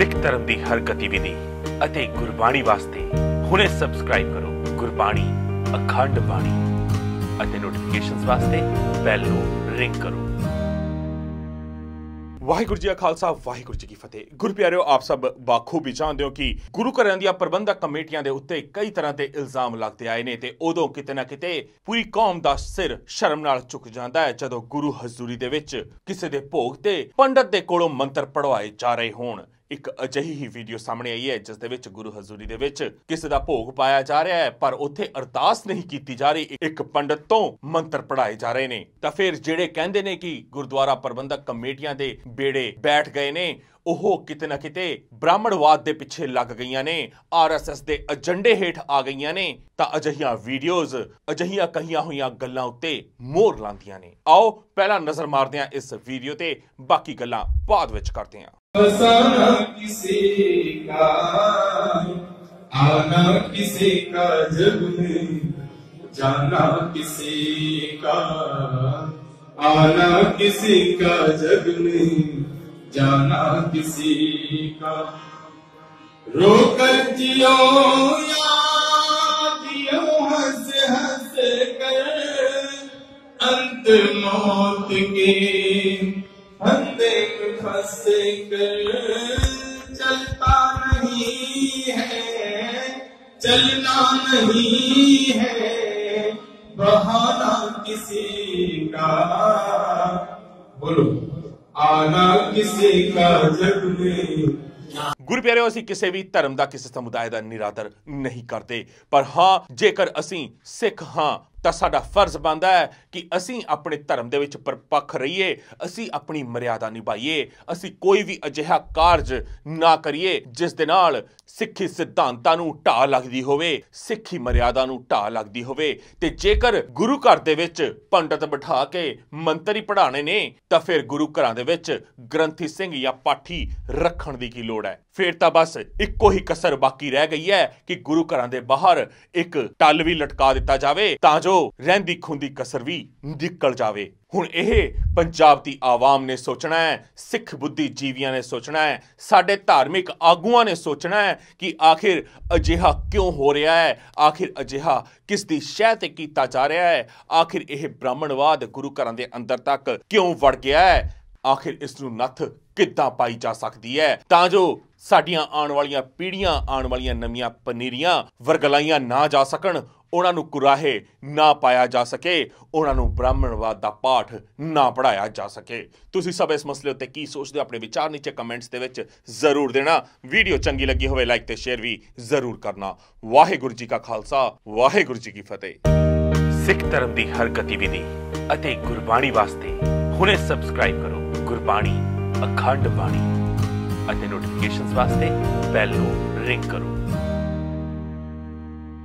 ਸਿੱਖ ਧਰਮ ਦੀ ਹਰ ਗਤੀਵਿਧੀ ਅਤੇ ਗੁਰਬਾਣੀ ਵਾਸਤੇ ਹੁਣੇ ਸਬਸਕ੍ਰਾਈਬ ਕਰੋ ਗੁਰਬਾਣੀ, ਅਖੰਡ ਬਾਣੀ ਅਤੇ ਨੋਟੀਫਿਕੇਸ਼ਨਸ ਵਾਸਤੇ ਬੈਲ ਨੂੰ ਰਿੰਗ ਕਰੋ। ਵਾਹਿਗੁਰੂ ਜੀ ਕਾ ਖਾਲਸਾ, ਵਾਹਿਗੁਰੂ ਜੀ ਕੀ ਫਤਿਹ। ਗੁਰੂ ਪਿਆਰਿਓ, ਆਪ ਸਭ ਬਾਖੂਬੀ ਜਾਣਦੇ ਹੋ ਕਿ ਗੁਰੂ ਘਰਾਂ ਦੀਆਂ ਪ੍ਰਬੰਧਕ ਕਮੇਟੀਆਂ ਦੇ ਉੱਤੇ ਕਈ ਤਰ੍ਹਾਂ ਦੇ ਇਲਜ਼ਾਮ ਲੱਗਦੇ ਆਏ ਨੇ ਤੇ ਉਦੋਂ ਕਿਤੇ ਨਾ ਕਿਤੇ ਪੂਰੀ ਕੌਮ ਦਾ ਸਿਰ ਸ਼ਰਮ ਨਾਲ ਝੁਕ ਜਾਂਦਾ ਹੈ ਜਦੋਂ ਗੁਰੂ ਹਜ਼ੂਰੀ ਦੇ ਵਿੱਚ ਕਿਸੇ ਦੇ ਭੋਗ ਤੇ ਪੰਡਤ ਦੇ ਕੋਲੋਂ ਮੰਤਰ ਪੜਵਾਏ ਜਾ ਰਹੇ ਹੋਣ। ਇੱਕ ਅਜਿਹੀ ਹੀ ਵੀਡੀਓ ਸਾਹਮਣੇ ਆਈ ਹੈ, ਜਿਸ ਦੇ ਵਿੱਚ ਗੁਰੂ ਹਜ਼ੂਰੀ ਦੇ ਵਿੱਚ ਕਿਸੇ ਦਾ ਭੋਗ ਪਾਇਆ ਜਾ ਰਿਹਾ ਹੈ, ਪਰ ਉੱਥੇ ਅਰਦਾਸ ਨਹੀਂ ਕੀਤੀ ਜਾ ਰਹੀ। ਇੱਕ ਪੰਡਤ ਤੋਂ ਮੰਤਰ ਪੜਾਏ ਜਾ ਰਹੇ ਨੇ। ਤਾਂ ਫਿਰ ਜਿਹੜੇ ਕਹਿੰਦੇ ਨੇ ਕਿ ਗੁਰਦੁਆਰਾ ਪ੍ਰਬੰਧਕ ਕਮੇਟੀਆਂ ਦੇ ਬੇੜੇ ਬੈਠ ਗਏ ਨੇ, ਉਹ ਕਿਤੇ ਨਾ ਕਿਤੇ ਬ੍ਰਾਹਮਣਵਾਦ ਦੇ ਪਿੱਛੇ ਲੱਗ ਗਈਆਂ ਨੇ। ਆਰਐਸਐਸ ਦੇ ਏਜੰਡੇ ਹੇਠ ਆ ਗਈਆਂ ਨੇ। ਤਾਂ ਅਜਿਹੀਆਂ ਵੀਡੀਓਜ਼ ਅਜਿਹੀਆਂ ਕਹੀਆਂ ਹੋਈਆਂ ਗੱਲਾਂ ਉੱਤੇ ਮੋਹਰ ਲਾਉਂਦੀਆਂ ਨੇ। ਆਓ, ਪਹਿਲਾਂ ਨਜ਼ਰ ਮਾਰਦੇ ਹਾਂ ਇਸ ਵੀਡੀਓ ਤੇ। ਬਾਕੀ ਗੱਲਾਂ ਬਾਅਦ ਵਿੱਚ ਕਰਦੇ ਹਾਂ। फसाना किसी का आना किसी का जग में जाना किसी का आना किसी का जग में जाना किसी का रोकर जियो या जियो हंस हंस कर, अंत मौत के फंदे में फंस कर चलता नहीं है चलना नहीं है बहाना किसी का बोलो आना किसी का जग में ਗੁਰੂ ਪਿਆਰਿਓ ਅਸੀਂ ਕਿਸੇ ਵੀ ਧਰਮ ਦਾ ਕਿਸੇ ਸਮੁਦਾਇ ਦਾ ਨਿਰਾਦਰ ਨਹੀਂ ਕਰਦੇ ਪਰ ਹਾਂ ਜੇਕਰ ਅਸੀਂ ਸਿੱਖ ਹਾਂ ਤਾਂ ਸਾਡਾ ਫਰਜ਼ ਬਣਦਾ ਹੈ ਕਿ ਅਸੀਂ ਆਪਣੇ ਧਰਮ ਦੇ ਵਿੱਚ ਪਰਪੱਖ ਰਹੀਏ, ਅਸੀਂ ਆਪਣੀ ਮਰਿਆਦਾ ਨਿਭਾਈਏ, ਅਸੀਂ ਕੋਈ ਵੀ ਅਜਿਹਾ ਕਾਰਜ ਨਾ ਕਰੀਏ ਜਿਸ ਦੇ ਨਾਲ ਸਿੱਖੀ ਸਿਧਾਂਤਾਂ ਨੂੰ ਢਾਹ ਲੱਗਦੀ ਹੋਵੇ, ਸਿੱਖੀ ਮਰਿਆਦਾ ਨੂੰ ਢਾਹ ਲੱਗਦੀ ਹੋਵੇ। ਤੇ ਜੇਕਰ ਗੁਰੂ ਘਰ ਦੇ ਵਿੱਚ ਪੰਡਤ ਬਿਠਾ ਕੇ ਮੰਤਰੀ ਹੀ ਪੜਾਣੇ ਨੇ, ਤਾਂ ਫਿਰ ਗੁਰੂ ਘਰਾਂ ਦੇ ਵਿੱਚ ਗ੍ਰੰਥੀ ਸਿੰਘ ਜਾਂ ਪਾਠੀ ਰੱਖਣ ਦੀ ਕੀ ਲੋੜ ਹੈ? ਫਿਰ ਤਾਂ ਬਸ ਇੱਕੋ ਹੀ ਕਸਰ ਬਾਕੀ ਰਹਿ ਗਈ ਹੈ ਕਿ ਗੁਰੂ ਘਰਾਂ ਦੇ ਬਾਹਰ ਇੱਕ ਟੱਲ ਵੀ ਲਟਕਾ ਦਿੱਤਾ ਜਾਵੇ, ਤਾਂ ਜੋ ਰਹਿੰਦੀ ਖੁੰਦੀ ਕਸਰ ਵੀ ਨਿਕਲ ਜਾਵੇ। ਹੁਣ ਇਹ ਪੰਜਾਬ ਦੀ ਆਵਾਮ ਨੇ ਸੋਚਣਾ ਹੈ, ਸਿੱਖ ਬੁੱਧੀ ਜੀਵੀਆਂ ਨੇ ਸੋਚਣਾ ਹੈ, ਸਾਡੇ ਧਾਰਮਿਕ ਆਗੂਆਂ ਨੇ ਸੋਚਣਾ ਹੈ ਕਿ ਆਖਿਰ ਅਜਿਹਾ ਕਿਉਂ ਹੋ ਰਿਹਾ ਹੈ, ਆਖਿਰ ਅਜਿਹਾ ਕਿਸ ਦੀ ਸ਼ਹਿ ਤੇ ਕੀਤਾ ਜਾ ਰਿਹਾ ਹੈ, ਆਖਿਰ ਇਹ ਬ੍ਰਾਹਮਣਵਾਦ ਗੁਰੂ ਘਰਾਂ ਦੇ ਅੰਦਰ ਤੱਕ ਕਿਉਂ ਵੜ ਗਿਆ ਹੈ, ਆਖਿਰ ਇਸ ਨੂੰ ਨੱਥ ਕਿੱਦਾਂ ਪਾਈ ਜਾ ਸਕਦੀ ਹੈ? ਤਾਂ ਜੋ ਸਾਡੀਆਂ ਆਉਣ ਵਾਲੀਆਂ ਪੀੜ੍ਹੀਆਂ, ਆਉਣ ਵਾਲੀਆਂ ਨਵੀਆਂ ਪਨੀਰੀਆਂ, ਵਰਗਲਾਈਆਂ ਨਾ ਜਾ ਸਕਣ ਉਹਨਾਂ ਨੂੰ ਕੁਰਾਹੇ ਨਾ ਪਾਇਆ ਜਾ ਸਕੇ, ਉਹਨਾਂ ਨੂੰ ਬ੍ਰਾਹਮਣਵਾਦ ਦਾ ਪਾਠ ਨਾ ਪੜਾਇਆ ਜਾ ਸਕੇ। ਤੁਸੀਂ ਸਭ ਇਸ ਮਸਲੇ ਉੱਤੇ ਕੀ ਸੋਚਦੇ ਹੋ, ਆਪਣੇ ਵਿਚਾਰ ਨੀਚੇ ਕਮੈਂਟਸ ਦੇ ਵਿੱਚ ਜ਼ਰੂਰ ਦੇਣਾ। ਵੀਡੀਓ ਚੰਗੀ ਲੱਗੀ ਹੋਵੇ, ਲਾਈਕ ਤੇ ਸ਼ੇਅਰ ਵੀ ਜ਼ਰੂਰ ਕਰਨਾ। ਵਾਹਿਗੁਰੂ ਜੀ ਕਾ ਖਾਲਸਾ, ਵਾਹਿਗੁਰੂ ਜੀ ਕੀ ਫਤਿਹ। ਸਿੱਖ ਧਰਮ ਦੀ ਹਰ ਗਤੀਵਿਧੀ ਅਤੇ ਗੁਰਬਾਣੀ ਵਾਸਤੇ ਹੁਣੇ ਸਬਸਕ੍ਰਾਈਬ ਕਰੋ ਗੁਰਬਾਣੀ, ਅਖੰਡ ਬਾਣੀ ਅਤੇ ਨੋਟੀਫਿਕੇਸ਼ਨਸ ਵਾਸਤੇ ਬੈਲ ਨੂੰ ਰਿੰਗ ਕਰੋ।